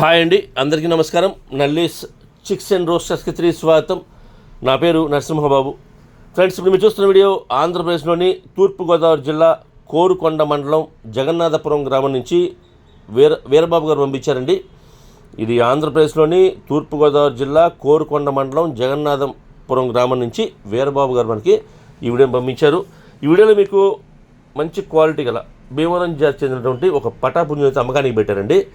Hi అండి అందరికీ నమస్కారం. నల్లీస్ చిక్స్ అండ్ రోస్టర్స్కి తిరిగి స్వాగతం. నా పేరు నరసింహబాబు. ఫ్రెండ్స్ ఇప్పుడు మీరు చూస్తున్న వీడియో ఆంధ్రప్రదేశ్లోని తూర్పుగోదావరి జిల్లా కోరుకొండ మండలం జగన్నాథపురం గ్రామం నుంచి వీర వీరబాబు గారు పంపించారండి. ఇది ఆంధ్రప్రదేశ్లోని తూర్పుగోదావరి జిల్లా కోరుకొండ మండలం జగన్నాథపురం గ్రామం నుంచి వీరబాబు గారు మనకి ఈ వీడియోని పంపించారు. ఈ వీడియోలో మీకు మంచి క్వాలిటీ గల భీమవరం జాతి చెందినటువంటి ఒక పటాపుంజం అయితే అమ్మకానికి పెట్టారండి.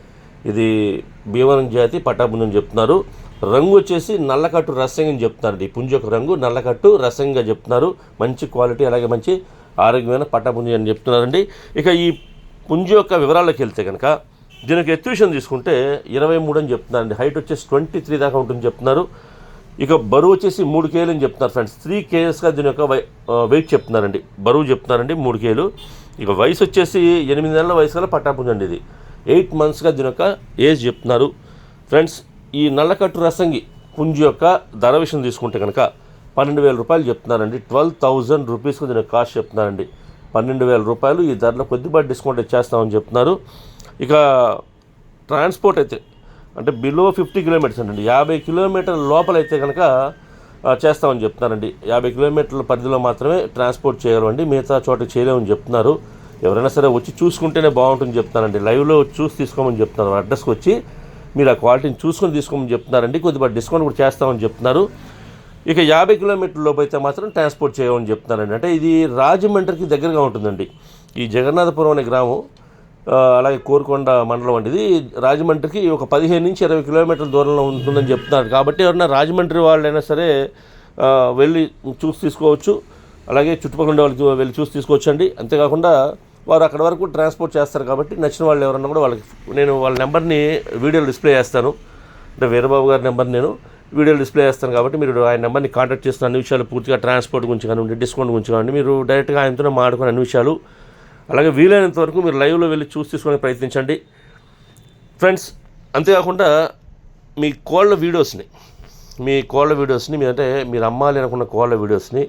ఇది భీమవరం జాతి పటాపుంజం చెప్తున్నారు. రంగు వచ్చేసి నల్లకట్టు రసంగా అని చెప్తున్నారు ఈ పుంజు యొక్క రంగు నల్లకట్టు రసంగా చెప్తున్నారు. మంచి క్వాలిటీ అలాగే మంచి ఆరోగ్యమైన పటాపుంజం అని చెప్తున్నారండి. ఇక ఈ పుంజు యొక్క వివరాల్లోకి వెళ్తే కనుక దీనికి ఎత్తు తీసుకుంటే ఇరవై మూడు అని చెప్తున్నారండి. హైట్ వచ్చేసి ట్వంటీ త్రీ దాకా ఉంటుందని చెప్తున్నారు. ఇక బరువు వచ్చేసి మూడు కేలు అని చెప్తున్నారు ఫ్రెండ్స్. త్రీ కేజెస్గా దీని యొక్క వై- వెయిట్ చెప్తున్నారండి. బరువు చెప్తున్నారండి మూడు కేలు. ఇక వయసు వచ్చేసి ఎనిమిది నెలల వయసు గల పట్టాపుంజండి ఇది. ఎయిట్ మంత్స్గా దీని యొక్క ఏజ్ చెప్తున్నారు. ఫ్రెండ్స్ ఈ నల్లకట్టు రసంగి పుంజు యొక్క ధర విషయం తీసుకుంటే కనుక పన్నెండు వేల రూపాయలు చెప్తున్నారండి. ట్వెల్వ్ థౌజండ్ రూపీస్కి దీని కాస్ట్ చెప్తున్నారండి. పన్నెండు వేల రూపాయలు ఈ ధరలో కొద్దిపాటి డిస్కౌంట్ ఇచ్చేస్తామని చెప్తున్నారు. ఇక ట్రాన్స్పోర్ట్ అయితే అంటే బిలో ఫిఫ్టీ కిలోమీటర్స్ అండి. యాభై కిలోమీటర్ల లోపల అయితే కనుక చేస్తామని చెప్తున్నారండి. యాభై కిలోమీటర్ల పరిధిలో మాత్రమే ట్రాన్స్పోర్ట్ చేయగలమండి మిగతా చోట చేయలేమని చెప్తున్నారు. ఎవరైనా సరే వచ్చి చూసుకుంటేనే బాగుంటుంది చెప్తున్నారండి. లైవ్లో చూసి తీసుకోమని చెప్తున్నారు. అడ్రస్కి వచ్చి మీరు ఆ క్వాలిటీని చూసుకొని తీసుకోమని చెప్తున్నారండి. కొద్దిగా డిస్కౌంట్ కూడా చేస్తామని చెప్తున్నారు. ఇక యాభై కిలోమీటర్ల లోపు అయితే మాత్రం ట్రాన్స్పోర్ట్ చేయమని చెప్తున్నారండి. అంటే ఇది రాజమండ్రికి దగ్గరగా ఉంటుందండి. ఈ జగన్నాథపురం అనే గ్రామం అలాగే కోరుకొండ మండలం వంటిది. రాజమండ్రికి ఒక పదిహేను నుంచి ఇరవై కిలోమీటర్ల దూరంలో ఉంటుందని చెప్తున్నారు. కాబట్టి ఎవరైనా రాజమండ్రి వాళ్ళైనా సరే వెళ్ళి చూసి తీసుకోవచ్చు. అలాగే చుట్టుపక్కల ఉండే వాళ్ళకి వెళ్ళి చూసి తీసుకోవచ్చు అండి అంతేకాకుండా వారు అక్కడ వరకు ట్రాన్స్పోర్ట్ చేస్తారు కాబట్టి నచ్చిన వాళ్ళు ఎవరన్నా కూడా వాళ్ళకి నేను వాళ్ళ నెంబర్ని వీడియోలు డిస్ప్లే చేస్తాను. అంటే వీరబాబు గారి నెంబర్ నేను వీడియో డిస్ప్లే చేస్తాను కాబట్టి మీరు ఆయన నెంబర్ని కాంటాక్ట్ చేస్తున్న అన్ని విషయాలు పూర్తిగా ట్రాన్స్పోర్ట్ గురించి కానివ్వండి డిస్కౌంట్ గురించి కానివ్వండి మీరు డైరెక్ట్గా ఆయనతోనే మాట్లాడుకునే అన్ని విషయాలు అలాగే వీలైనంత వరకు మీరు లైవ్లో వెళ్ళి చూసి తీసుకునే ప్రయత్నించండి. ఫ్రెండ్స్ అంతేకాకుండా మీ కోళ్ళ వీడియోస్ని మీ కోళ్ళ వీడియోస్ని మీ అంటే మీరు అమ్మాలి అనుకున్న కోళ్ళ వీడియోస్ని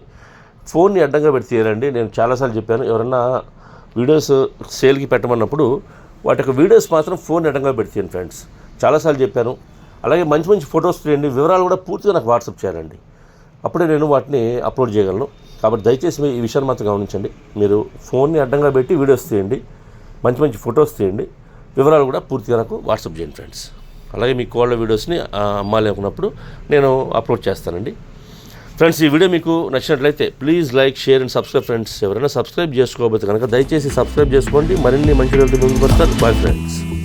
ఫోన్ని అడ్డంగా పెట్టి తీయాలండి. నేను చాలాసార్లు చెప్పాను ఎవరన్నా వీడియోస్ సేల్కి పెట్టమన్నప్పుడు వాటి యొక్క వీడియోస్ మాత్రం ఫోన్ అడ్డంగా పెడతాను ఫ్రెండ్స్ చాలాసార్లు చెప్పాను. అలాగే మంచి మంచి ఫొటోస్ తీయండి. వివరాలు కూడా పూర్తిగా నాకు వాట్సాప్ చేయాలండి. అప్పుడే నేను వాటిని అప్లోడ్ చేయగలను. కాబట్టి దయచేసి మీ ఈ విషయాన్ని మాత్రం గమనించండి. మీరు ఫోన్ని అడ్డంగా పెట్టి వీడియోస్ తీయండి. మంచి మంచి ఫొటోస్ తీయండి. వివరాలు కూడా పూర్తిగా నాకు వాట్సాప్ చేయండి ఫ్రెండ్స్. అలాగే మీ కోళ్ళ వీడియోస్ని ఆ, అమ్మాలి అనుకున్నప్పుడు నేను అప్లోడ్ చేస్తానండి. ఫ్రెండ్స్ ఈ వీడియో మీకు నచ్చినట్లయితే please like share and subscribe friends. ఎవరైనా సబ్స్క్రైబ్ చేసుకోకపోతే కనుక దయచేసి సబ్స్క్రైబ్ చేసుకోండి. మరిన్ని మంచి రోజులు ముందుకు వస్తారు. Bye friends.